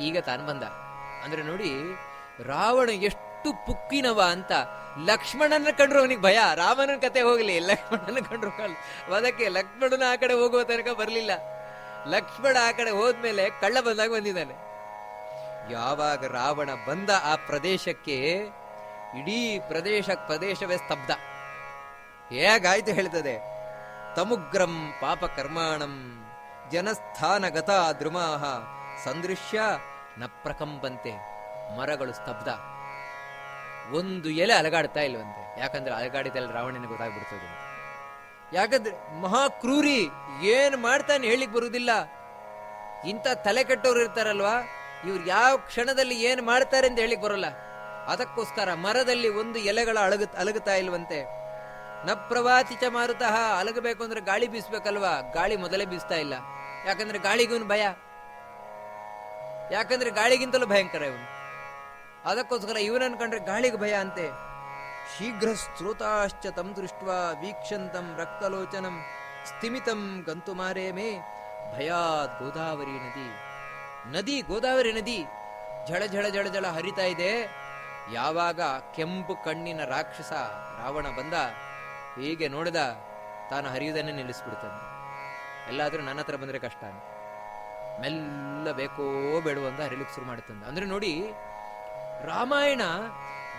ಈಗ ತಾನು ಬಂದ. ಅಂದ್ರೆ ನೋಡಿ, ರಾವಣ ಎಷ್ಟು ಪುಕ್ಕಿನವ ಅಂತ. ಲಕ್ಷ್ಮಣನ ಕಂಡ್ರು ಅವನಿಗೆ ಭಯ ರಾಮನ ಕತೆ ಹೋಗ್ಲಿ, ಲಕ್ಷ್ಮಣನ ಕಂಡ್ರು ಅದಕ್ಕೆ ಲಕ್ಷ್ಮಣನ ಆ ಕಡೆ ಹೋಗುವ ತನಕ ಬರ್ಲಿಲ್ಲ. ಲಕ್ಷ್ಮಣ ಆ ಕಡೆ ಹೋದ್ಮೇಲೆ ಕಳ್ಳ ಬಂದಾಗ ಬಂದಿದ್ದಾನೆ. ಯಾವಾಗ ರಾವಣ ಬಂದ ಆ ಪ್ರದೇಶಕ್ಕೆ, ಇಡೀ ಪ್ರದೇಶ ಪ್ರದೇಶವೇ ಸ್ತಬ್ಧ. ಹೇಗಾಯ್ತು ಹೇಳ್ತದೆ? ತಮುಗ್ರಂ ಪಾಪ ಕರ್ಮಾಣಂ, ಜನಸ್ಥಾನಗತ ದ್ರುಮಾಹ ಸಂದೃಶ್ಯ ನ ಪ್ರಕಂಪಂತೆ ಮರಗಳು ಸ್ತಬ್ಧ. ಒಂದು ಎಲೆ ಅಲಗಾಡ್ತಾ ಇಲ್ವಂತೆ. ಯಾಕಂದ್ರೆ ಅಲಗಾಡಿದಲ್ಲಿ ರಾವಣನ ಗೊತ್ತಾಗ್ಬಿಡ್ತದೆ ಯಾಕಂದ್ರೆ ಯಾಕಂದ್ರೆ ಮಹಾಕ್ರೂರಿ ಏನ್ ಮಾಡ್ತಾನೆ ಹೇಳಿಕ್ ಬರುವುದಿಲ್ಲ ಇಂಥ ತಲೆ ಕೆಟ್ಟವ್ರು ಇರ್ತಾರಲ್ವಾ? ಇವ್ರು ಯಾವ ಕ್ಷಣದಲ್ಲಿ ಏನ್ ಮಾಡ್ತಾರೆ ಅಂತ ಹೇಳಿಕ್ ಬರೋಲ್ಲ. ಅದಕ್ಕೋಸ್ಕರ ಮರದಲ್ಲಿ ಒಂದು ಎಲೆಗಳ ಅಳಗ, ಅಲಗುತ್ತಾ ಇಲ್ವಂತೆ. ನ ಪ್ರವಾತಿ ಚ ಮಾರುತಃ ಅಲಗಬೇಕು ಅಂದ್ರೆ ಗಾಳಿ ಬೀಸ್ಬೇಕಲ್ವಾ? ಗಾಳಿ ಮೊದಲೇ ಬೀಸ್ತಾ ಇಲ್ಲ. ಯಾಕಂದ್ರೆ ಗಾಳಿಗೂನು ಭಯ. ಯಾಕಂದ್ರೆ ಗಾಳಿಗಿಂತಲೂ ಭಯಂಕರ ಇವನು. ಅದಕ್ಕೋಸ್ಕರ ಇವನನ್ನು ಕಂಡ್ರೆ ಗಾಳಿಗೆ ಭಯ ಅಂತೆ. ಶೀಘ್ರ ಸ್ತ್ರೋತಾಶ್ಚ ತಂ ದೃಷ್ಟ ವೀಕ್ಷಂತಂ ರಕ್ತಲೋಚನಂ ಸ್ಥಿಮಿತಂ ಗಂತು ಮಾರೇ ಮೇ ಭಯಾತ್ ಗೋದಾವರಿ ನದಿ. ನದಿ, ಗೋದಾವರಿ ನದಿ ಝಳ ಝಳ ಝಳ ಝಳ ಹರಿತಾ ಇದೆ. ಯಾವಾಗ ಕೆಂಪು ಕಣ್ಣಿನ ರಾಕ್ಷಸ ರಾವಣ ಬಂದ, ಹೀಗೆ ನೋಡಿದ ತಾನು ಹರಿಯುವುದನ್ನೇ ನಿಲ್ಲಿಸ್ಬಿಡ್ತಾನೆ. ಎಲ್ಲಾದರೂ ನನ್ನ ಹತ್ರ ಬಂದರೆ ಕಷ್ಟ ಅಂತ. ಮೆಲ್ಲ ಬೇಕೋ ಬೇಡುವಂತ ಅಂತ ಹರಿಲಿಕ್ಕೆ ಶುರು ಮಾಡುತ್ತಂದ ಅಂದ್ರೆ ನೋಡಿ, ರಾಮಾಯಣ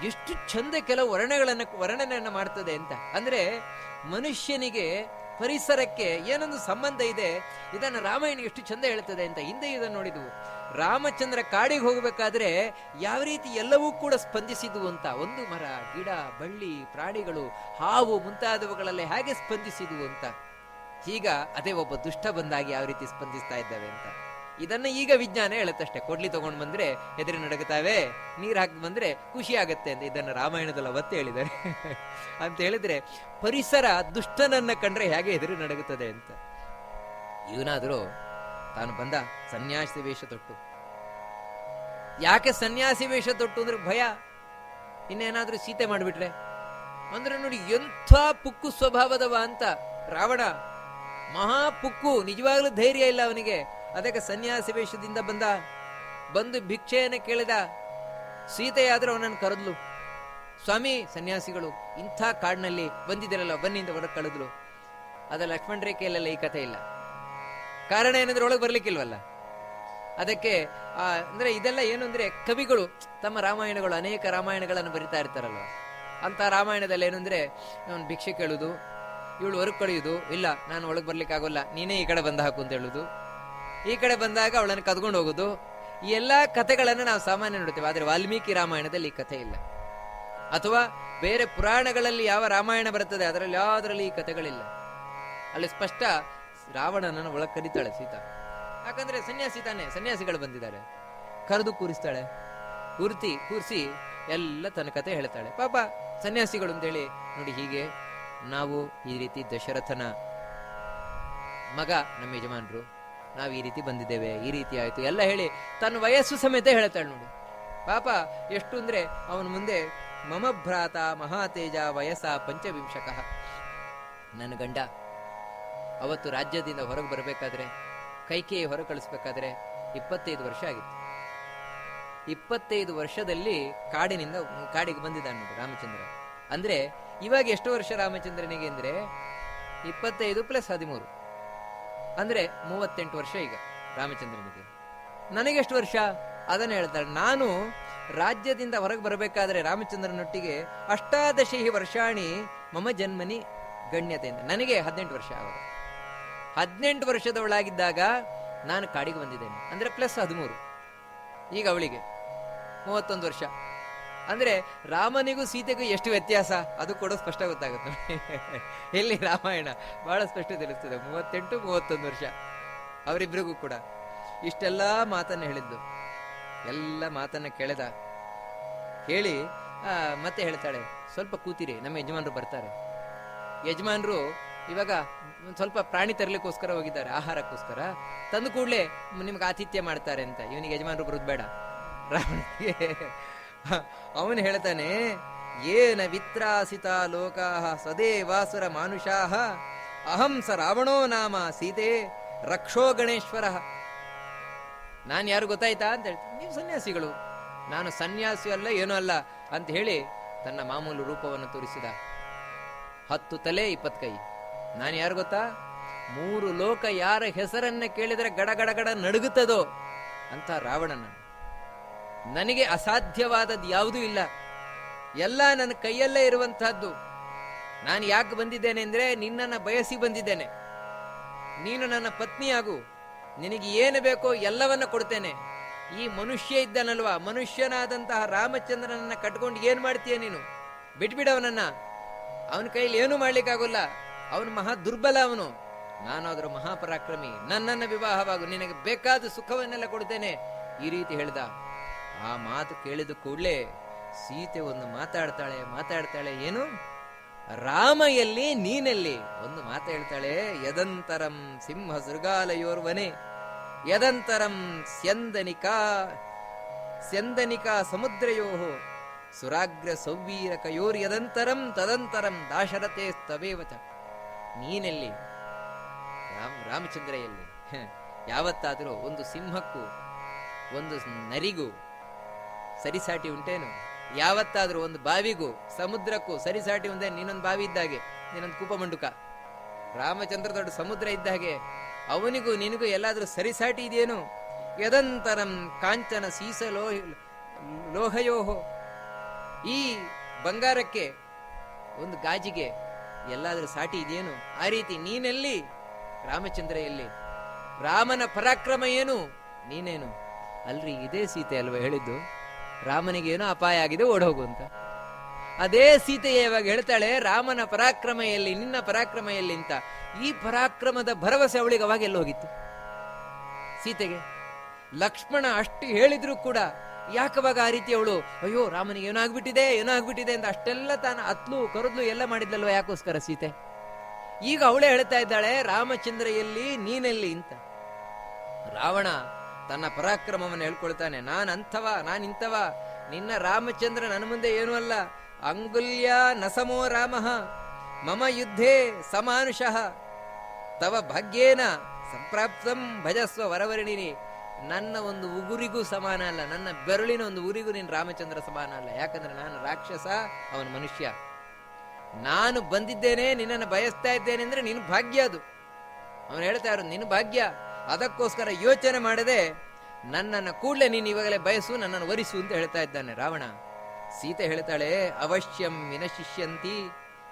ಎಷ್ಟು ಚಂದ ಕೆಲವು ವರ್ಣಗಳನ್ನ, ವರ್ಣನೆಯನ್ನು ಮಾಡ್ತದೆ ಅಂತ. ಅಂದ್ರೆ ಮನುಷ್ಯನಿಗೆ ಪರಿಸರಕ್ಕೆ ಏನೊಂದು ಸಂಬಂಧ ಇದೆ, ಇದನ್ನ ರಾಮಾಯಣ ಎಷ್ಟು ಚಂದ ಹೇಳ್ತದೆ ಅಂತ. ಹಿಂದೆ ಇದನ್ನು ನೋಡಿದ್ವು. ರಾಮಚಂದ್ರ ಕಾಡಿಗೆ ಹೋಗಬೇಕಾದ್ರೆ ಯಾವ ರೀತಿ ಎಲ್ಲವೂ ಕೂಡ ಸ್ಪಂದಿಸಿದ್ವು ಅಂತ. ಒಂದು ಮರ, ಗಿಡ, ಬಳ್ಳಿ, ಪ್ರಾಣಿಗಳು, ಹಾವು ಮುಂತಾದವುಗಳಲ್ಲಿ ಹೇಗೆ ಸ್ಪಂದಿಸಿದ್ವು ಅಂತ. ಈಗ ಅದೇ ಒಬ್ಬ ದುಷ್ಟ ಬಂದಾಗಿ ಯಾವ ರೀತಿ ಸ್ಪಂದಿಸ್ತಾ ಇದ್ದಾವೆ ಅಂತ. ಇದನ್ನ ಈಗ ವಿಜ್ಞಾನ ಹೇಳುತ್ತಷ್ಟೇ. ಕೊಡ್ಲಿ ತಗೊಂಡ್ ಬಂದ್ರೆ ಎದುರು ನಡಗುತ್ತಾವೆ, ನೀರ್ ಹಾಕಿ ಬಂದ್ರೆ ಖುಷಿ ಆಗತ್ತೆ ಅಂತ ಇದನ್ನ ರಾಮಾಯಣದಲ್ಲಿ ಅವತ್ತೇ ಹೇಳಿದ್ದಾರೆ. ಅಂತ ಹೇಳಿದ್ರೆ, ಪರಿಸರ ದುಷ್ಟನನ್ನ ಕಂಡ್ರೆ ಹೇಗೆ ಎದುರು ನಡಗುತ್ತದೆ ಅಂತ. ಇವನಾದರೂ ತಾನು ಬಂದ ಸನ್ಯಾಸಿ ವೇಷ ತೊಟ್ಟು. ಯಾಕೆ ಸನ್ಯಾಸಿ ವೇಷ ತೊಟ್ಟು ಅಂದ್ರೆ ಭಯ? ಇನ್ನೇನಾದ್ರೂ ಸೀತೆ ಮಾಡಿಬಿಟ್ರೆ? ಅಂದ್ರೆ ನೋಡಿ, ಎಂಥ ಪುಕ್ಕು ಸ್ವಭಾವದವ ಅಂತ ರಾವಣ. ಮಹಾ ಪುಕ್ಕು, ನಿಜವಾಗ್ಲೂ ಧೈರ್ಯ ಇಲ್ಲ ಅವನಿಗೆ. ಅದಕ್ಕೆ ಸನ್ಯಾಸಿ ವೇಷದಿಂದ ಬಂದ ಬಂದು ಭಿಕ್ಷೆಯನ್ನು ಕೇಳಿದ ಸೀತೆಯಾದರೂ ಅವನನ್ನು ಕರೆದ್ಲು. ಸ್ವಾಮಿ ಸನ್ಯಾಸಿಗಳು ಇಂಥ ಕಾಡಿನಲ್ಲಿ ಬಂದಿದ್ದೀರಲ್ಲ ಬನ್ನಿಂದ ಹೊರಗೆ ಕಳೆದ್ಲು. ಅದ ಲಕ್ಷ್ಮಣ ರೇಖೆಯಲ್ಲೆಲ್ಲ ಈ ಕಥೆ ಇಲ್ಲ. ಕಾರಣ ಏನಂದ್ರೆ ಒಳಗೆ ಬರ್ಲಿಕ್ಕಿಲ್ವಲ್ಲ? ಅದಕ್ಕೆ ಆ, ಅಂದ್ರೆ ಇದೆಲ್ಲ ಏನು ಅಂದ್ರೆ ಕವಿಗಳು ತಮ್ಮ ರಾಮಾಯಣಗಳು ಅನೇಕ ರಾಮಾಯಣಗಳನ್ನು ಬರಿತಾ ಇರ್ತಾರಲ್ಲ ಅಂತ ರಾಮಾಯಣದಲ್ಲಿ ಏನಂದ್ರೆ ಅವನು ಭಿಕ್ಷೆ ಕೇಳುದು ಇವಳು ಹೊರಗೆ ಕಳೆಯುದು ಇಲ್ಲ ನಾನು ಒಳಗೆ ಬರ್ಲಿಕ್ಕೆ ಆಗೋಲ್ಲ ನೀನೇ ಈ ಕಡೆ ಬಂದ ಹಾಕು ಅಂತ ಹೇಳುದು. ಈ ಕಡೆ ಬಂದಾಗ ಅವಳನ್ನು ಕದ್ಕೊಂಡು ಹೋಗುದು. ಈ ಎಲ್ಲಾ ಕಥೆಗಳನ್ನು ನಾವು ಸಾಮಾನ್ಯ ನೋಡ್ತೇವೆ, ಆದ್ರೆ ವಾಲ್ಮೀಕಿ ರಾಮಾಯಣದಲ್ಲಿ ಈ ಕಥೆ ಇಲ್ಲ. ಅಥವಾ ಬೇರೆ ಪುರಾಣಗಳಲ್ಲಿ ಯಾವ ರಾಮಾಯಣ ಬರ್ತದೆ ಅದರಲ್ಲಿ ಯಾವ್ದ್ರಲ್ಲಿ ಈ ಕಥೆಗಳಿಲ್ಲ. ಅಲ್ಲಿ ಸ್ಪಷ್ಟ ರಾವಣನನ್ನು ಒಳಗೆ ಕರೀತಾಳೆ ಸೀತಾ. ಯಾಕಂದ್ರೆ ಸನ್ಯಾಸಿ ತಾನೆ, ಸನ್ಯಾಸಿಗಳು ಬಂದಿದ್ದಾರೆ. ಕರೆದು ಕೂರಿಸ್ತಾಳೆ. ಕೂರ್ತಿ, ಕೂರಿಸಿ ಎಲ್ಲ ತನ್ನ ಕತೆ ಹೇಳ್ತಾಳೆ. ಪಾಪ ಸನ್ಯಾಸಿಗಳು ಅಂತೇಳಿ ನೋಡಿ ಹೀಗೆ, ನಾವು ಈ ರೀತಿ ದಶರಥನ ಮಗ ನಮ್ಮ ಯಜಮಾನರು ನಾವು ಈ ರೀತಿ ಬಂದಿದ್ದೇವೆ, ಈ ರೀತಿ ಆಯಿತು, ಎಲ್ಲ ಹೇಳಿ ತನ್ನ ವಯಸ್ಸು ಸಮೇತ ಹೇಳ್ತಾಳೆ ನೋಡಿ. ಪಾಪ, ಎಷ್ಟು ಅಂದ್ರೆ ಅವನ ಮುಂದೆ ಮಮ ಭ್ರಾತ ಮಹಾತೇಜ ವಯಸ್ಸ ಪಂಚವಿಂಶಕಃ. ನನ್ನ ಗಂಡ, ಅವತ್ತು ರಾಜ್ಯದಿಂದ ಹೊರಗೆ ಬರಬೇಕಾದ್ರೆ, ಕೈಕೇಯಿ ಹೊರ ಕಳಿಸ್ಬೇಕಾದ್ರೆ ಇಪ್ಪತ್ತೈದು ವರ್ಷ ಆಗಿತ್ತು. ಇಪ್ಪತ್ತೈದು ವರ್ಷದಲ್ಲಿ ಕಾಡಿನಿಂದ, ಕಾಡಿಗೆ ಬಂದಿದ್ದಾನೆ ರಾಮಚಂದ್ರ. ಅಂದ್ರೆ ಇವಾಗ ಎಷ್ಟು ವರ್ಷ ರಾಮಚಂದ್ರನಿಗೆ ಅಂದ್ರೆ ಇಪ್ಪತ್ತೈದು ಪ್ಲಸ್ ಹದಿಮೂರು. ಅಂದ್ರೆ ಮೂವತ್ತೆಂಟು ವರ್ಷ ಈಗ ರಾಮಚಂದ್ರನಿಗೆ ನನಗೆಷ್ಟು ವರ್ಷ? ಅದನ್ನು ಹೇಳ್ತಾಳೆ, ನಾನು ರಾಜ್ಯದಿಂದ ಹೊರಗೆ ಬರಬೇಕಾದ್ರೆ ರಾಮಚಂದ್ರನೊಟ್ಟಿಗೆ ಅಷ್ಟಾದಶಿ ವರ್ಷಾಣಿ ಮಮ ಜನ್ಮನಿ ಗಣ್ಯತೆಯಿಂದ. ನನಗೆ ಹದಿನೆಂಟು ವರ್ಷ ಆವಾಗ ಹದಿನೆಂಟು ವರ್ಷದವಳಾಗಿದ್ದಾಗ ನಾನು ಕಾಡಿಗೆ ಬಂದಿದ್ದೇನೆ. ಅಂದ್ರೆ ಪ್ಲಸ್ ಹದಿಮೂರು. ಈಗ ಅವಳಿಗೆ ಮೂವತ್ತೊಂದು ವರ್ಷ. ಅಂದ್ರೆ ರಾಮನಿಗೂ ಸೀತೆಗೂ ಎಷ್ಟು ವ್ಯತ್ಯಾಸ? ಅದು ಕೂಡ ಸ್ಪಷ್ಟ ಗೊತ್ತಾಗುತ್ತೆ. ಎಲ್ಲಿ ರಾಮಾಯಣ? ಬಹಳ ಸ್ಪಷ್ಟ ತಿಳಿಸ್ತದೆ. ಮೂವತ್ತೆಂಟು, ಮೂವತ್ತೊಂದು ವರ್ಷ. ಅವರಿಬ್ಬರಿಗೂ ಕೂಡ. ಇಷ್ಟೆಲ್ಲ ಮಾತನ್ನ ಹೇಳಿದ್ದು. ಎಲ್ಲ ಮಾತನ್ನ ಕೇಳಿದ. ಹೇಳಿ ಮತ್ತೆ ಹೇಳ್ತಾಳೆ. ಸ್ವಲ್ಪ ಕೂತಿರಿ, ನಮ್ಮ ಯಜಮಾನರು ಬರ್ತಾರೆ. ಯಜಮಾನರು ಇವಾಗ ಸ್ವಲ್ಪ ಪ್ರಾಣಿ ತರಲಿಕ್ಕೋಸ್ಕರ ಹೋಗಿದ್ದಾರೆ. ಆಹಾರಕ್ಕೋಸ್ಕರ. ತಂದು ಕೂಡಲೇ ನಿಮ್ಗೆ ಆತಿಥ್ಯ ಮಾಡ್ತಾರೆ ಅಂತ. ಇವನಿಗೆ ಯಜಮಾನರು ಬರೋದು ಬೇಡ. ರಾವಣನಿಗೆ ಅವನು ಹೇಳ್ತಾನೆ, ಏನ ವಿತ್ರಾಸಿತ ಲೋಕಾಹ ಸದೇವಾಸುರ ಮಾನುಷಾಹ, ಅಹಂ ಸ ರಾವಣೋ ನಾಮ ಸೀತೆ, ರಕ್ಷೋ ಗಣೇಶ್ವರ. ನಾನು ಯಾರು ಗೊತ್ತಾಯ್ತಾ ಅಂತ ಹೇಳ್ತೀನಿ, ನೀವು ಸನ್ಯಾಸಿಗಳು. ನಾನು ಸನ್ಯಾಸಿ ಅಲ್ಲ, ಏನೂ ಅಲ್ಲ ಅಂತ ಹೇಳಿ ತನ್ನ ಮಾಮೂಲು ರೂಪವನ್ನು ತೋರಿಸಿದ. ಹತ್ತು ತಲೆ, ಇಪ್ಪತ್ತು ಕೈ. ನಾನು ಯಾರು ಗೊತ್ತಾ? ಮೂರು ಲೋಕ ಯಾರ ಹೆಸರನ್ನ ಕೇಳಿದರೆ ಗಡ ಗಡ ಗಡ ನಡುಗುತ್ತದೋ ಅಂತ ರಾವಣ ನಾನು ನನಗೆ ಅಸಾಧ್ಯವಾದದ್ದು ಯಾವುದೂ ಇಲ್ಲ. ಎಲ್ಲ ನನ್ನ ಕೈಯಲ್ಲೇ ಇರುವಂತಹದ್ದು. ನಾನು ಯಾಕೆ ಬಂದಿದ್ದೇನೆ ಅಂದರೆ ನಿನ್ನನ್ನು ಬಯಸಿ ಬಂದಿದ್ದೇನೆ. ನೀನು ನನ್ನ ಪತ್ನಿಯಾಗು. ನಿನಗೆ ಏನು ಬೇಕೋ ಎಲ್ಲವನ್ನ ಕೊಡ್ತೇನೆ. ಈ ಮನುಷ್ಯ ಇದ್ದನಲ್ವಾ? ಮನುಷ್ಯನಾದಂತಹ ರಾಮಚಂದ್ರನನ್ನ ಕಟ್ಕೊಂಡು ಏನು ಮಾಡ್ತೀಯ ನೀನು? ಬಿಟ್ಬಿಡವನನ್ನ. ಅವನ ಕೈಲಿ ಏನೂ ಮಾಡ್ಲಿಕ್ಕಾಗೋಲ್ಲ. ಅವನು ಮಹಾ ದುರ್ಬಲ ಅವನು. ನಾನು ಅದರ ಮಹಾಪರಾಕ್ರಮಿ. ನನ್ನನ್ನ ವಿವಾಹವಾಗು. ನಿನಗೆ ಬೇಕಾದ ಸುಖವನ್ನೆಲ್ಲ ಕೊಡ್ತೇನೆ. ಈ ರೀತಿ ಹೇಳ್ದ. ಆ ಮಾತು ಕೇಳಿದ ಕೂಡಲೇ ಸೀತೆ ಒಂದು ಮಾತಾಡ್ತಾಳೆ ಮಾತಾಡ್ತಾಳೆ, ಏನು? ರಾಮ ಎಲ್ಲಿ ನೀನೆಲ್ಲಿ ಒಂದು ಮಾತು ಹೇಳ್ತಾಳೆ, ಯದಂತರಂ ಸಿಂಹ ಸೃಗಾಲಯೋರ್ವನೆ, ಯದಂತರಂ ಸ್ಯಂದನಿಕಾ ಸ್ಯಂದನಿಕಾ ಸಮುದ್ರಯೋ, ಸುರಾಗ್ರ ಸೌವೀರಕಯೋರ್ ಯದಂತರಂ, ತದಂತರಂ ದಾಶರತೆ ಸ್ತವೇವಚ ನೀನೆಲ್ಲಿ, ರಾಮ್ ರಾಮಚಂದ್ರ ಎಲ್ಲಿ ಯಾವತ್ತಾದರೂ ಒಂದು ಸಿಂಹಕ್ಕೂ, ಒಂದು ನರಿಗೂ ಸರಿಸಾಟಿ ಉಂಟೇನು? ಯಾವತ್ತಾದರೂ ಒಂದು ಬಾವಿಗೂ, ಸಮುದ್ರಕ್ಕೂ ಸರಿಸಾಟಿ ಒಂದೇ ನೀನೊಂದು ಬಾವಿ ಇದ್ದಾಗೆ, ನೀನೊಂದು ಕೂಪಮಂಡುಕ. ರಾಮಚಂದ್ರ ದೊಡ್ಡ ಸಮುದ್ರ ಇದ್ದ ಹಾಗೆ, ಅವನಿಗೂ ನಿನಗೂ ಎಲ್ಲಾದರೂ ಸರಿಸಾಟಿ ಇದೆಯೇನು ಯದಂತರಂ ಕಾಂಚನ ಸೀಸ ಲೋಹ, ಲೋಹಯೋಹೋ. ಈ ಬಂಗಾರಕ್ಕೆ, ಒಂದು ಗಾಜಿಗೆ ಎಲ್ಲಾದರೂ ಸಾಟಿ ಇದೆಯೇನು ಆ ರೀತಿ ನೀನೆಲ್ಲಿ? ರಾಮಚಂದ್ರ ಎಲ್ಲಿ? ರಾಮನ ಪರಾಕ್ರಮ ಏನು? ನೀನೇನು? ಅಲ್ರಿ ಇದೇ ಸೀತೆ ಅಲ್ವಾ ಹೇಳಿದ್ದು? ರಾಮನಿಗೆ ಏನೋ ಅಪಾಯ ಆಗಿದೆ, ಓಡೋಗು ಅಂತ. ಅದೇ ಸೀತೆ ಇವಾಗ ಹೇಳ್ತಾಳೆ, ರಾಮನ ಪರಾಕ್ರಮ ಎಲ್ಲಿ ನಿನ್ನ ಪರಾಕ್ರಮ ಎಲ್ಲಿ ಅಂತ. ಈ ಪರಾಕ್ರಮದ ಭರವಸೆ ಅವಳಿಗೆ ಅವಾಗ ಎಲ್ಲಿ ಹೋಗಿತ್ತು ಸೀತೆಗೆ, ಲಕ್ಷ್ಮಣ ಅಷ್ಟು ಹೇಳಿದ್ರು ಕೂಡ ಯಾಕವಾಗ ಆ ರೀತಿ ಅವಳು, ಅಯ್ಯೋ, ರಾಮನಿಗೆ ಏನಾಗ್ಬಿಟ್ಟಿದೆ ಏನೋ ಆಗ್ಬಿಟ್ಟಿದೆ ಅಂತ ಅಷ್ಟೆಲ್ಲ ತಾನು ಅತ್ಲು ಕರದ್ಲು, ಎಲ್ಲ ಮಾಡಿದ್ಲಲ್ವ ಯಾಕೋಸ್ಕರ ಸೀತೆ? ಈಗ ಅವಳೇ ಹೇಳ್ತಾ ಇದ್ದಾಳೆ ರಾಮಚಂದ್ರ ಎಲ್ಲಿ ನೀನೆಲ್ಲಿ ಅಂತ. ರಾವಣ ತನ್ನ ಪರಾಕ್ರಮವನ್ನು ಹೇಳ್ಕೊಳ್ತಾನೆ ನಾನು ಅಂಥವ ನಾನ್ ಇಂಥವ ನಿನ್ನ ರಾಮಚಂದ್ರ ನನ್ನ ಮುಂದೆ ಏನೂ ಅಲ್ಲ. ಅಂಗುಲ್ಯ ನಸಮೋ ರಾಮ, ಮಮ ಯುದ್ಧೇ ಸಮಾನುಷಃ. ತವ ಭಾಗ್ಯೇನ ಸಂಪ್ರಾಪ್ತಂ ಭಜಸ್ವ ವರವರ್ಣಿನಿ. ನನ್ನ ಒಂದು ಉಗುರಿಗೂ ಸಮಾನ ಅಲ್ಲ, ನನ್ನ ಬೆರಳಿನ ಒಂದು ಉರಿಗೂ ನೀನು ರಾಮಚಂದ್ರ ಸಮಾನ ಅಲ್ಲ. ಯಾಕಂದ್ರೆ ನಾನು ರಾಕ್ಷಸ, ಅವನ ಮನುಷ್ಯ. ನಾನು ಬಂದಿದ್ದೇನೆ, ನಿನ್ನನ್ನು ಬಯಸ್ತಾ ಇದ್ದೇನೆ ಅಂದ್ರೆ ನಿನ್ನ ಭಾಗ್ಯ ಅದು. ಅವನು ಹೇಳ್ತಾ ಇರೋದು ನಿನ್ನ ಭಾಗ್ಯ. ಅದಕ್ಕೋಸ್ಕರ ಯೋಚನೆ ಮಾಡದೆ ನನ್ನನ್ನು ಕೂಡಲೇ ನೀನು ಇವಾಗಲೇ ಬಯಸು, ನನ್ನನ್ನು ವರಿಸು ಅಂತ ಹೇಳ್ತಾ ಇದ್ದಾನೆ ರಾವಣ. ಸೀತೆ ಹೇಳ್ತಾಳೆ, ಅವಶ್ಯಂ ವಿನಶಿಷ್ಯಂತಿ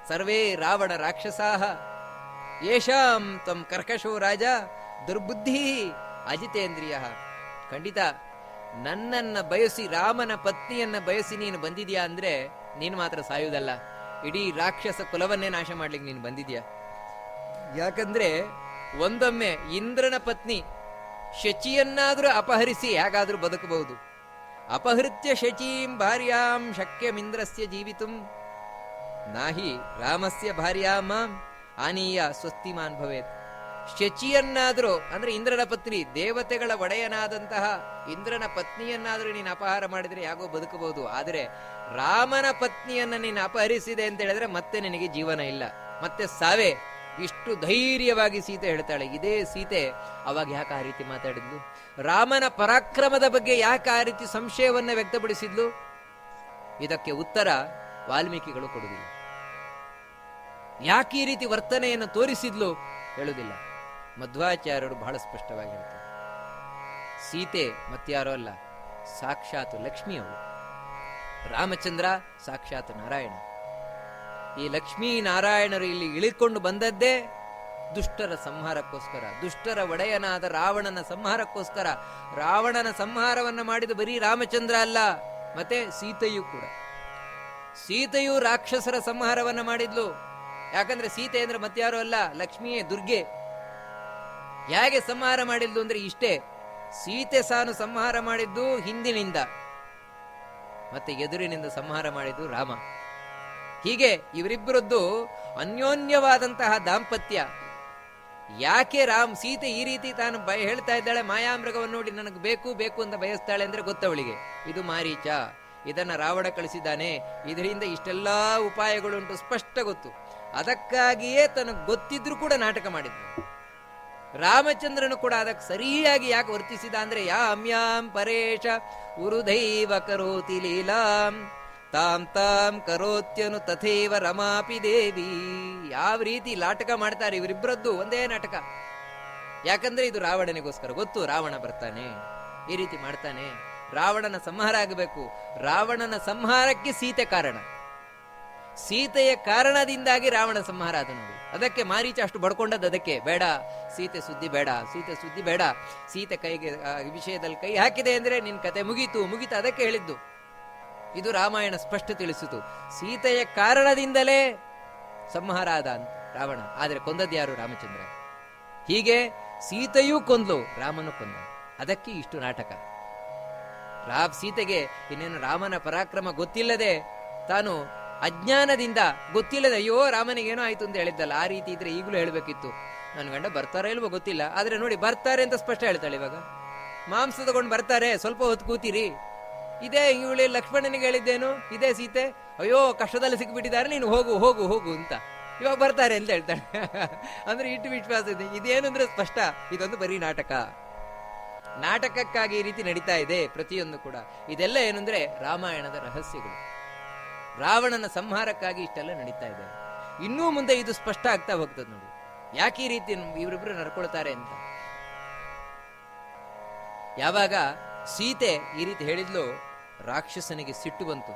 ಸರ್ವೇ ರಾವಣ ರಾಕ್ಷಸಾಹ. ಯೇಷಾಂ ತ್ವಂ ಕರ್ಕಶೋ ರಾಜ ದುರ್ಬುದ್ಧಿ ಅಜಿತೇಂದ್ರಿಯ. ಖಂಡಿತ, ನನ್ನನ್ನ ಬಯಸಿ, ರಾಮನ ಪತ್ನಿಯನ್ನ ಬಯಸಿ ನೀನು ಬಂದಿದ್ಯಾ ಅಂದ್ರೆ ನೀನು ಮಾತ್ರ ಸಾಯುವುದಲ್ಲ. ಇಡೀ ರಾಕ್ಷಸ ಕುಲವನ್ನೇ ನಾಶ ಮಾಡ್ಲಿಕ್ಕೆ ನೀನು ಬಂದಿದ್ಯಾ? ಯಾಕಂದ್ರೆ ಒಂದೊಮ್ಮೆ ಇಂದ್ರನ ಪತ್ನಿ ಶಚಿಯನ್ನಾದರೂ ಅಪಹರಿಸಿ ಹೇಗಾದರೂ ಬದುಕಬಹುದು. ಅಪಹೃತ್ಯ ಶಚೀಂ ಭಾರ್ಯಾಂ ಶಕ್ಯಮಿಂದ್ರಸ್ಯ ಜೀವಿತಂ. ನಾಹಿ ರಾಮಸ್ಯ ಭಾರ್ಯಾಮ ಆನೀಯ ಸ್ವಸ್ತಿಮಾನ್ ಭವೇತ್. ಶಚಿಯನ್ನಾದರೂ ಅಂದ್ರೆ ಇಂದ್ರನ ಪತ್ನಿ ದೇವತೆಗಳ ಒಡೆಯನಾದಂತಹ ಇಂದ್ರನ ಪತ್ನಿಯನ್ನಾದರೂ ನೀನು ಅಪಹಾರ ಮಾಡಿದರೆ ಯಾಗೋ ಬದುಕಬಹುದು. ಆದರೆ ರಾಮನ ಪತ್ನಿಯನ್ನ ನೀನು ಅಪಹರಿಸಿದೆ ಅಂತ ಹೇಳಿದ್ರೆ ಮತ್ತೆ ನಿನಗೆ ಜೀವನ ಇಲ್ಲ. ಮತ್ತೆ ಸಾವೇ ಇಷ್ಟು ಧೈರ್ಯವಾಗಿ ಸೀತೆ ಹೇಳ್ತಾಳೆ, ಇದೇ ಸೀತೆ. ಅವಾಗ ಯಾಕೆ ಆ ರೀತಿ ಮಾತಾಡಿದ್ಲು? ರಾಮನ ಪರಾಕ್ರಮದ ಬಗ್ಗೆ ಯಾಕೆ ಆ ರೀತಿ ಸಂಶಯವನ್ನ ವ್ಯಕ್ತಪಡಿಸಿದ್ಲು? ಇದಕ್ಕೆ ಉತ್ತರ ವಾಲ್ಮೀಕಿಗಳು ಕೊಡುವುದಿಲ್ಲ. ಯಾಕೆ ಈ ರೀತಿ ವರ್ತನೆಯನ್ನು ತೋರಿಸಿದ್ಲು ಹೇಳುವುದಿಲ್ಲ. ಮಧ್ವಾಚಾರ್ಯರು ಬಹಳ ಸ್ಪಷ್ಟವಾಗಿ ಹೇಳ್ತಾರೆ. ಸೀತೆ ಮತ್ಯಾರೋ ಅಲ್ಲ, ಸಾಕ್ಷಾತ್ ಲಕ್ಷ್ಮಿಯವಳು. ರಾಮಚಂದ್ರ, ಸಾಕ್ಷಾತ್ ನಾರಾಯಣ. ಈ ಲಕ್ಷ್ಮೀನಾರಾಯಣರು ಇಲ್ಲಿ ಇಳಿಕೊಂಡು ಬಂದದ್ದೇ ದುಷ್ಟರ ಸಂಹಾರಕ್ಕೋಸ್ಕರ, ದುಷ್ಟರ ಒಡೆಯನಾದ ರಾವಣನ ಸಂಹಾರಕ್ಕೋಸ್ಕರ. ರಾವಣನ ಸಂಹಾರವನ್ನು ಮಾಡಿದ ಬರೀ ರಾಮಚಂದ್ರ ಅಲ್ಲ, ಮತ್ತೆ ಸೀತೆಯೂ ಕೂಡ. ಸೀತೆಯು ರಾಕ್ಷಸರ ಸಂಹಾರವನ್ನು ಮಾಡಿದ್ಲು. ಯಾಕಂದ್ರೆ ಸೀತೆ ಅಂದ್ರೆ ಮತ್ತಾರು ಅಲ್ಲ, ಲಕ್ಷ್ಮಿಯೇ ದುರ್ಗೆ. ಹೇಗೆ ಸಂಹಾರ ಮಾಡಿದ್ಲು ಅಂದ್ರೆ ಇಷ್ಟೇ, ಸೀತೆ ಸಾನು ಸಂಹಾರ ಮಾಡಿದ್ದು ಹಿಂದಿನಿಂದ, ಮತ್ತೆ ಎದುರಿನಿಂದ ಸಂಹಾರ ಮಾಡಿದ್ದು ರಾಮ. ಹೀಗೆ ಇವರಿಬ್ಬರದ್ದು ಅನ್ಯೋನ್ಯವಾದಂತಹ ದಾಂಪತ್ಯ. ಯಾಕೆ ರಾಮ್ ಸೀತೆ ಈ ರೀತಿ ತಾನು ಬಯ ಹೇಳ್ತಾ ಇದ್ದಾಳೆ? ಮಾಯಾಮೃಗವನ್ನು ನೋಡಿ ನನಗೆ ಬೇಕು ಬೇಕು ಅಂತ ಬಯಸ್ತಾಳೆ ಅಂದ್ರೆ ಗೊತ್ತವಳಿಗೆ. ಇದು ಮಾರೀಚ. ಇದನ್ನ ರಾವಣ ಕಳಿಸಿದ್ದಾನೆ. ಇದರಿಂದ ಇಷ್ಟೆಲ್ಲಾ ಉಪಾಯಗಳುಂಟು ಸ್ಪಷ್ಟ ಗೊತ್ತು. ಅದಕ್ಕಾಗಿಯೇ ತನಗೆ ಗೊತ್ತಿದ್ರು ಕೂಡ ನಾಟಕ ಮಾಡಿದ್ನು ರಾಮಚಂದ್ರನು ಕೂಡ ಅದಕ್ಕೆ ಸರಿಯಾಗಿ ಯಾಕೆ ವರ್ತಿಸಿದ ಅಂದ್ರೆ ಯಾಮ್ಯಾಂ ಪರೇಶ, ಉರುದೈವ ಕರೋತಿ ಲೀಲಾಂ ತಾಂ ತಾಂ ಕರೋತ್ಯನು ತಥೇವ ರಮಾಪಿ ದೇವಿ. ಯಾವ ರೀತಿ ನಾಟಕ ಮಾಡ್ತಾರೆ ಇವರಿಬ್ಬರದ್ದು ಒಂದೇ ನಾಟಕ. ಯಾಕಂದ್ರೆ ಇದು ರಾವಣನಿಗೋಸ್ಕರ. ಗೊತ್ತು, ರಾವಣ ಬರ್ತಾನೆ, ಈ ರೀತಿ ಮಾಡ್ತಾನೆ. ರಾವಣನ ಸಂಹಾರ ಆಗಬೇಕು. ರಾವಣನ ಸಂಹಾರಕ್ಕೆ ಸೀತೆ ಕಾರಣ. ಸೀತೆಯ ಕಾರಣದಿಂದಾಗಿ ರಾವಣ ಸಂಹಾರ ಆದ ನೋಡಿ. ಅದಕ್ಕೆ ಮಾರೀಚ ಅಷ್ಟು ಬಡ್ಕೊಂಡದ್ದು ಅದಕ್ಕೆ. ಬೇಡ, ಸೀತೆ ಸುದ್ದಿ ಬೇಡ, ಸೀತೆ ಸುದ್ದಿ ಬೇಡ. ಸೀತೆ ಕೈಗೆ ವಿಷಯದಲ್ಲಿ ಕೈ ಹಾಕಿದೆ ಅಂದ್ರೆ ನಿನ್ ಕತೆ ಮುಗೀತು ಮುಗೀತು ಅದಕ್ಕೆ ಹೇಳಿದ್ದು. ಇದು ರಾಮಾಯಣ ಸ್ಪಷ್ಟ ತಿಳಿಸಿತು. ಸೀತೆಯ ಕಾರಣದಿಂದಲೇ ಸಂಹಾರ ಆದ ರಾವಣ. ಆದರೆ ಕೊಂದದ್ದು ಯಾರು? ರಾಮಚಂದ್ರ. ಹೀಗೆ ಸೀತೆಯೂ ಕೊಂದ್ಲು, ರಾಮನು ಕೊಂದ ಅದಕ್ಕೆ ಇಷ್ಟು ನಾಟಕ. ರಾ ಸೀತೆಗೆ ಇನ್ನೇನು ರಾಮನ ಪರಾಕ್ರಮ ಗೊತ್ತಿಲ್ಲದೆ ತಾನು ಅಜ್ಞಾನದಿಂದ ಗೊತ್ತಿಲ್ಲದೆ ಅಯ್ಯೋ ರಾಮನಿಗೇನೋ ಆಯ್ತು ಅಂತ ಹೇಳಿದ್ದಲ್ಲ. ಆ ರೀತಿ ಇದ್ರೆ ಈಗಲೂ ಹೇಳ್ಬೇಕಿತ್ತು. ನನ್ನ ಗಂಡ ಬರ್ತಾರೋ ಇಲ್ವೋ ಗೊತ್ತಿಲ್ಲ. ಆದರೆ ನೋಡಿ, ಬರ್ತಾರೆ ಅಂತ ಸ್ಪಷ್ಟ ಹೇಳ್ತಾಳೆ ಇವಾಗ. ಮಾಂಸ ತಗೊಂಡು ಬರ್ತಾರೆ. ಸ್ವಲ್ಪ ಹೊತ್ತು ಕೂತಿರಿ. ಇದೇ ಇವಳಿ ಲಕ್ಷ್ಮಣನಿಗೆ ಹೇಳಿದ್ದೇನು? ಇದೇ ಸೀತೆ? ಅಯ್ಯೋ, ಕಷ್ಟದಲ್ಲಿ ಸಿಕ್ಬಿಟ್ಟಿದ್ದಾರೆ, ನೀನು ಹೋಗು ಹೋಗು ಹೋಗು ಅಂತ. ಇವಾಗ ಬರ್ತಾರೆ ಅಂತ ಹೇಳ್ತಾಳೆ. ಅಂದ್ರೆ ಇಟ್ಟು ವಿಶ್ವಾಸ ಇದೆ ಇದೇನು ಅಂದ್ರೆ ಸ್ಪಷ್ಟ, ಇದೊಂದು ಬರೀ ನಾಟಕ. ನಾಟಕಕ್ಕಾಗಿ ಈ ರೀತಿ ನಡೀತಾ ಇದೆ ಪ್ರತಿಯೊಂದು ಕೂಡ. ಇದೆಲ್ಲ ಏನಂದ್ರೆ ರಾಮಾಯಣದ ರಹಸ್ಯಗಳು. ರಾವಣನ ಸಂಹಾರಕ್ಕಾಗಿ ಇಷ್ಟೆಲ್ಲ ನಡೀತಾ ಇದೆ. ಇನ್ನೂ ಮುಂದೆ ಇದು ಸ್ಪಷ್ಟ ಆಗ್ತಾ ಹೋಗ್ತದೆ ನೋಡಿ. ಯಾಕೆ ಈ ರೀತಿ ಇವರಿಬ್ರು ನಡ್ಕೊಳ್ತಾರೆ ಅಂತ? ಯಾವಾಗ ಸೀತೆ ಈ ರೀತಿ ಹೇಳಿದ್ಲು ರಾಕ್ಷಸನಿಗೆ ಸಿಟ್ಟು ಬಂತು.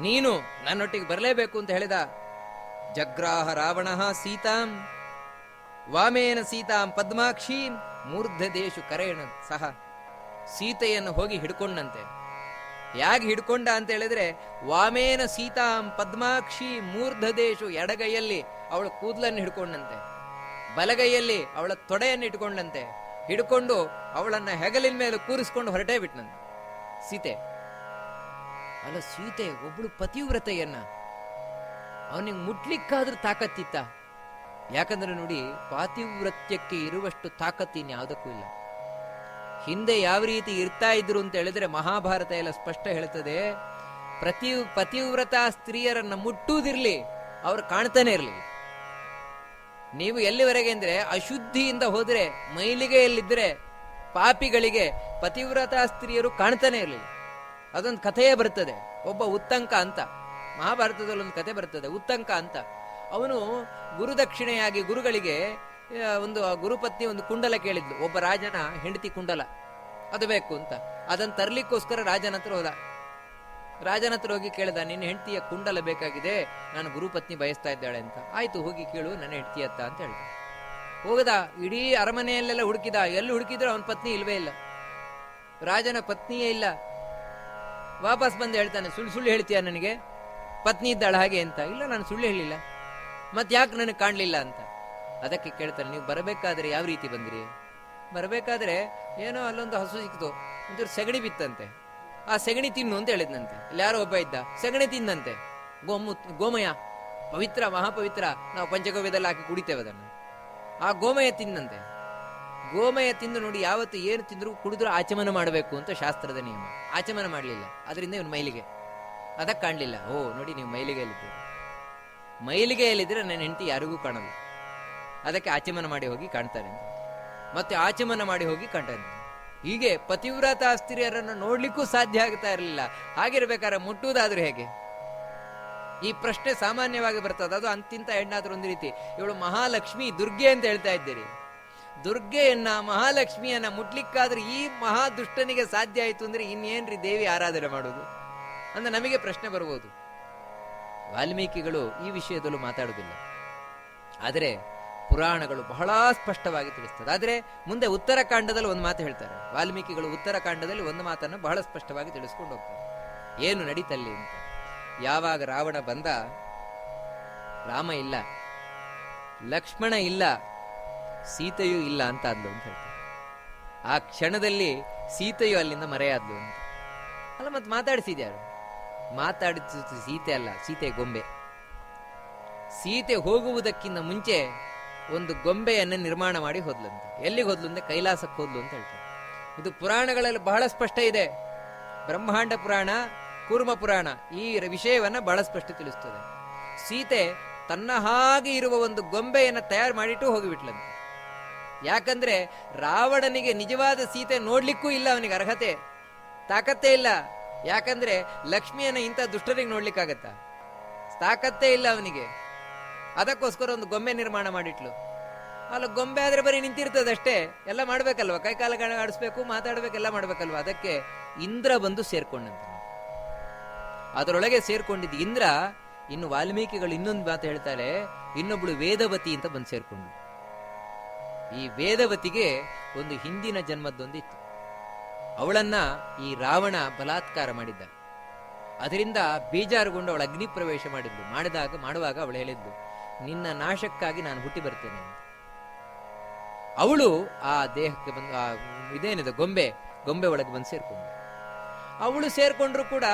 ನೀನು ನನ್ನೊಟ್ಟಿಗೆ ಬರಲೇಬೇಕು ಅಂತ ಹೇಳಿದ ಜಗ್ರಾಹ ರಾವಣ ಸೀತಾಂ, ವಾಮೇನ ಸೀತಾಂ ಪದ್ಮಾಕ್ಷಿ, ಮೂರ್ಧ ದೇಶು ಕರೆಯಣ ಸಹ ಸೀತೆಯನ್ನು ಹೋಗಿ ಹಿಡ್ಕೊಂಡಂತೆ. ಯಾಕೆ ಹಿಡ್ಕೊಂಡ ಅಂತ ಹೇಳಿದ್ರೆ ವಾಮೇನ ಸೀತಾಂ ಪದ್ಮಾಕ್ಷಿ, ಮೂರ್ಧ ದೇಶು ಎಡಗೈಯಲ್ಲಿ ಅವಳ ಕೂದಲನ್ನು ಹಿಡ್ಕೊಂಡಂತೆ. ಬಲಗೈಯಲ್ಲಿ ಅವಳ ತೊಡೆಯನ್ನು ಇಟ್ಕೊಂಡಂತೆ. ಹಿಡ್ಕೊಂಡು ಅವಳನ್ನ ಹೆಗಲಿನ ಮೇಲೆ ಕೂರಿಸ್ಕೊಂಡು ಹೊರಟೇ ಬಿಟ್ನಂತೆ. ಸೀತೆ. ಅಲ್ಲ ಸೀತೆ, ಒಬ್ಳು ಪತಿವ್ರತೆಯನ್ನ. ಅವನಿಗೆ ಮುಟ್ಲಿಕ್ಕಾದ್ರೂ ತಾಕತ್ತಿತ್ತ. ಯಾಕಂದ್ರೆ ನೋಡಿ, ಪಾತಿವ್ರತ್ಯಕ್ಕೆ ಇರುವಷ್ಟು ತಾಕತ್ತಿನ ಯಾವುದಕ್ಕೂ ಇಲ್ಲ. ಹಿಂದೆ ಯಾವ ರೀತಿ ಇರ್ತಾ ಇದ್ರು ಅಂತ ಹೇಳಿದ್ರೆ ಮಹಾಭಾರತ ಎಲ್ಲ ಸ್ಪಷ್ಟ ಹೇಳ್ತದೆ, ಪ್ರತಿ ಪತಿವ್ರತ ಸ್ತ್ರೀಯರನ್ನ ಮುಟ್ಟುವುದಿರ್ಲಿ, ಅವ್ರು ಕಾಣ್ತಾನೆ ಇರ್ಲಿ. ನೀವು ಎಲ್ಲಿವರೆಗೆ ಅಂದ್ರೆ ಅಶುದ್ಧಿಯಿಂದ ಹೋದ್ರೆ, ಮೈಲಿಗೆಯಲ್ಲಿದ್ರೆ ಪಾಪಿಗಳಿಗೆ ಪತಿವ್ರತ ಸ್ತ್ರೀಯರು ಕಾಣ್ತಾನೆ ಇರಲಿಲ್ಲ. ಅದೊಂದು ಕಥೆಯೇ ಬರ್ತದೆ. ಒಬ್ಬ ಉತ್ತಂಕ ಅಂತ. ಮಹಾಭಾರತದಲ್ಲಿ ಒಂದು ಕತೆ ಬರ್ತದೆ, ಉತ್ತಂಕ ಅಂತ. ಅವನು ಗುರುದಕ್ಷಿಣೆಯಾಗಿ ಗುರುಗಳಿಗೆ ಒಂದು ಗುರುಪತ್ನಿ ಒಂದು ಕುಂಡಲ ಕೇಳಿದ್ಲು. ಒಬ್ಬ ರಾಜನ ಹೆಂಡತಿ ಕುಂಡಲ. ಅದು ಬೇಕು ಅಂತ. ಅದನ್ನು ತರಲಿಕ್ಕೋಸ್ಕರ ರಾಜನ ಹತ್ರ ಹೋದ. ರಾಜನ ಹತ್ರ ಹೋಗಿ ಕೇಳಿದ, ನಿನ್ನ ಹೆಂಡತಿಯ ಕುಂಡಲ ಬೇಕಾಗಿದೆ. ನಾನು ಗುರುಪತ್ನಿ ಬಯಸ್ತಾ ಇದ್ದಾಳೆ ಅಂತ. ಆಯ್ತು, ಹೋಗಿ ಕೇಳು, ನನ್ನ ಹೆಂಡತಿ ಅಂತ ಹೇಳ್ದ. ಹೋಗದ ಇಡೀ ಅರಮನೆಯಲ್ಲೆಲ್ಲ ಹುಡುಕಿದ. ಎಲ್ಲಿ ಹುಡುಕಿದ್ರು ಅವನ ಪತ್ನಿ ಇಲ್ವೇ ಇಲ್ಲ. ರಾಜನ ಪತ್ನಿಯೇ ಇಲ್ಲ. ವಾಪಸ್ ಬಂದು ಹೇಳ್ತಾನೆ, ಸುಳ್ಳು ಸುಳ್ಳು ಹೇಳ್ತೀಯ ನನಗೆ? ಪತ್ನಿ ಇದ್ದಾಳ ಹಾಗೆ ಅಂತ. ಇಲ್ಲ, ನಾನು ಸುಳ್ಳು ಹೇಳಿಲ್ಲ. ಮತ್ತೆ ಯಾಕೆ ನನಗೆ ಕಾಣಲಿಲ್ಲ ಅಂತ? ಅದಕ್ಕೆ ಕೇಳ್ತಾನೆ, ನೀವು ಬರಬೇಕಾದ್ರೆ ಯಾವ ರೀತಿ ಬಂದ್ರಿ? ಬರಬೇಕಾದ್ರೆ ಏನೋ ಅಲ್ಲೊಂದು ಹಸು ಸಿಕ್ತು. ಒಂಚೂರು ಸೆಗಣಿ ಬಿತ್ತಂತೆ. ಆ ಸೆಗಣಿ ತಿನ್ನು ಅಂತ ಹೇಳಿದ್ನಂತೆ. ಇಲ್ಲಿ ಯಾರೋ ಒಬ್ಬ ಇದ್ದ. ಸೆಗಣಿ ತಿಂದಂತೆ. ಗೋಮು, ಗೋಮಯ, ಪವಿತ್ರ, ಮಹಾಪವಿತ್ರ. ನಾವು ಪಂಚಗವ್ಯದಲ್ಲಿ ಹಾಕಿ ಕುಡಿತೇವೆ ಅದನ್ನು. ಆ ಗೋಮಯ ತಿಂದಂತೆ ಗೋಮಯ ತಿಂದು ನೋಡಿ ಯಾವತ್ತು ಏನು ತಿಂದರೂ ಕುಡಿದ್ರೂ ಆಚಮನ ಮಾಡಬೇಕು ಅಂತ ಶಾಸ್ತ್ರದ ನಿಯಮ. ಆಚಮನ ಮಾಡಲಿಲ್ಲ. ಅದರಿಂದ ಇವನು ಮೈಲಿಗೆ. ಅದಕ್ಕೆ ಕಾಣಲಿಲ್ಲ. ಓ, ನೋಡಿ ನೀವು ಮೈಲಿಗೆಯಲ್ಲಿದ್ದೀರಿ. ಮೈಲಿಗೆಯಲ್ಲಿದ್ದರೆ ನನ್ನ ಹೆಂಡತಿ ಯಾರಿಗೂ ಕಾಣಲ್ಲ. ಅದಕ್ಕೆ ಆಚಮನ ಮಾಡಿ ಹೋಗಿ ಕಾಣ್ತಾರೆ. ಮತ್ತೆ ಆಚಮನ ಮಾಡಿ ಹೋಗಿ ಕಾಣ್ತಾನೆ ಹೀಗೆ ಪತಿವ್ರತ ಸ್ತ್ರೀಯರನ್ನು ನೋಡ್ಲಿಕ್ಕೂ ಸಾಧ್ಯ ಆಗ್ತಾ ಇರಲಿಲ್ಲ. ಹಾಗಿರ್ಬೇಕಾದ್ರೆ ಮುಟ್ಟುವುದಾದ್ರೂ ಹೇಗೆ? ಈ ಪ್ರಶ್ನೆ ಸಾಮಾನ್ಯವಾಗಿ ಬರ್ತದೆ. ಅದು ಅಂತಿಂತ ಹೆಣ್ಣಾದ್ರೂ ಒಂದು ರೀತಿ. ಇವಳು ಮಹಾಲಕ್ಷ್ಮಿ ದುರ್ಗೆ ಅಂತ ಹೇಳ್ತಾ ಇದ್ದೀರಿ. ದುರ್ಗೆಯನ್ನ, ಮಹಾಲಕ್ಷ್ಮಿಯನ್ನ ಮುಟ್ಲಿಕ್ಕಾದ್ರೆ ಈ ಮಹಾ ದುಷ್ಟನಿಗೆ ಸಾಧ್ಯ ಆಯ್ತು ಅಂದ್ರೆ ಇನ್ನೇನ್ರಿ ದೇವಿ ಆರಾಧನೆ ಮಾಡೋದು? ಅಂದ್ರೆ ನಮಗೆ ಪ್ರಶ್ನೆ ಬರ್ಬೋದು. ವಾಲ್ಮೀಕಿಗಳು ಈ ವಿಷಯದಲ್ಲೂ ಮಾತಾಡೋದಿಲ್ಲ. ಆದರೆ ಪುರಾಣಗಳು ಬಹಳ ಸ್ಪಷ್ಟವಾಗಿ ತಿಳಿಸ್ತದೆ. ಆದರೆ ಮುಂದೆ ಉತ್ತರಕಾಂಡದಲ್ಲಿ ಒಂದು ಮಾತು ಹೇಳ್ತಾರೆ. ವಾಲ್ಮೀಕಿಗಳು ಉತ್ತರಕಾಂಡದಲ್ಲಿ ಒಂದು ಮಾತನ್ನು ಬಹಳ ಸ್ಪಷ್ಟವಾಗಿ ತಿಳಿಸ್ಕೊಂಡು ಹೋಗ್ತಾರೆ. ಏನು ನಡೀತಲ್ಲಿ ಅಂತ. ಯಾವಾಗ ರಾವಣ ಬಂದ? ರಾಮ ಇಲ್ಲ. ಲಕ್ಷ್ಮಣ ಇಲ್ಲ. ಸೀತೆಯೂ ಇಲ್ಲ ಅಂತ ಅಂದ್ಲು ಅಂತ ಹೇಳ್ತಾರೆ. ಆ ಕ್ಷಣದಲ್ಲಿ ಸೀತೆಯು ಅಲ್ಲಿಂದ ಮರೆಯಾದ್ಲು ಅಂತ. ಅಲ್ಲ, ಮತ್ತೆ ಮಾತಾಡಿಸಿದ್ಯಾರು? ಮಾತಾಡಿದ ಸೀತೆ ಅಲ್ಲ, ಸೀತೆ ಗೊಂಬೆ. ಸೀತೆ ಹೋಗುವುದಕ್ಕಿಂತ ಮುಂಚೆ ಒಂದು ಗೊಂಬೆಯನ್ನು ನಿರ್ಮಾಣ ಮಾಡಿ ಹೋದ್ಲಂತೆ. ಎಲ್ಲಿಗೆ ಹೋದ್ಲು ಅಂದ್ರೆ ಕೈಲಾಸಕ್ಕೆ ಹೋದ್ಲು ಅಂತ ಹೇಳ್ತಾರೆ. ಇದು ಪುರಾಣಗಳಲ್ಲಿ ಬಹಳ ಸ್ಪಷ್ಟ ಇದೆ. ಬ್ರಹ್ಮಾಂಡ ಪುರಾಣ ಕೂರ್ಮ ಪುರಾಣ ಈ ವಿಷಯವನ್ನು ಬಹಳ ಸ್ಪಷ್ಟ ತಿಳಿಸ್ತದೆ. ಸೀತೆ ತನ್ನ ಹಾಗೆ ಇರುವ ಒಂದು ಗೊಂಬೆಯನ್ನು ತಯಾರು ಮಾಡಿಟ್ಟು ಹೋಗಿಬಿಟ್ಲಂತೆ. ಯಾಕಂದ್ರೆ ರಾವಣನಿಗೆ ನಿಜವಾದ ಸೀತೆ ನೋಡ್ಲಿಕ್ಕೂ ಇಲ್ಲ ಅವನಿಗೆ ಅರ್ಹತೆ, ತಾಕತ್ತೇ ಇಲ್ಲ. ಯಾಕಂದ್ರೆ ಲಕ್ಷ್ಮಿಯನ್ನ ಇಂಥ ದುಷ್ಟರಿಗೆ ನೋಡ್ಲಿಕ್ಕಾಗತ್ತ? ತಾಕತ್ತೇ ಇಲ್ಲ ಅವನಿಗೆ. ಅದಕ್ಕೋಸ್ಕರ ಒಂದು ಗೊಂಬೆ ನಿರ್ಮಾಣ ಮಾಡಿಟ್ಲು. ಅಲ್ಲ, ಗೊಂಬೆ ಆದ್ರೆ ಬರೀ ನಿಂತಿರ್ತದಷ್ಟೇ ಎಲ್ಲ ಮಾಡ್ಬೇಕಲ್ವ? ಕೈಕಾಲ ಆಡಿಸ್ಬೇಕು, ಮಾತಾಡ್ಬೇಕು, ಎಲ್ಲ ಮಾಡ್ಬೇಕಲ್ವ? ಅದಕ್ಕೆ ಇಂದ್ರ ಬಂದು ಸೇರ್ಕೊಂಡಂತ. ಅದರೊಳಗೆ ಸೇರ್ಕೊಂಡಿದ್ದ ಇಂದ್ರ, ಇನ್ನು ವಾಲ್ಮೀಕಿಗಳು ಇನ್ನೊಂದು ಮಾತು ಹೇಳ್ತಾರೆ, ಇನ್ನೊಬ್ಳು ವೇದವತಿ ಅಂತ ಬಂದು ಸೇರ್ಕೊಂಡು ಈ ವೇದವತಿಗೆ ಒಂದು ಹಿಂದಿನ ಜನ್ಮದ್ದೊಂದಿತ್ತು. ಅವಳನ್ನ ಈ ರಾವಣ ಬಲಾತ್ಕಾರ ಮಾಡಿದ್ದ. ಅದರಿಂದ ಬೇಜಾರುಗೊಂಡು ಅವಳು ಅಗ್ನಿ ಪ್ರವೇಶ ಮಾಡಿದ್ಲು ಮಾಡಿದಾಗ, ಮಾಡುವಾಗ ಅವಳು ಹೇಳಿದ್ಲು ನಿನ್ನ ನಾಶಕ್ಕಾಗಿ ನಾನು ಹುಟ್ಟಿ ಬರ್ತೇನೆ ಅವಳು ಆ ದೇಹಕ್ಕೆ ಬಂದು, ಆ, ಇದೇನಿದೆ, ಗೊಂಬೆ ಗೊಂಬೆ ಒಳಗೆ ಬಂದು ಸೇರ್ಕೊಂಡು ಅವಳು ಸೇರ್ಕೊಂಡ್ರು ಕೂಡ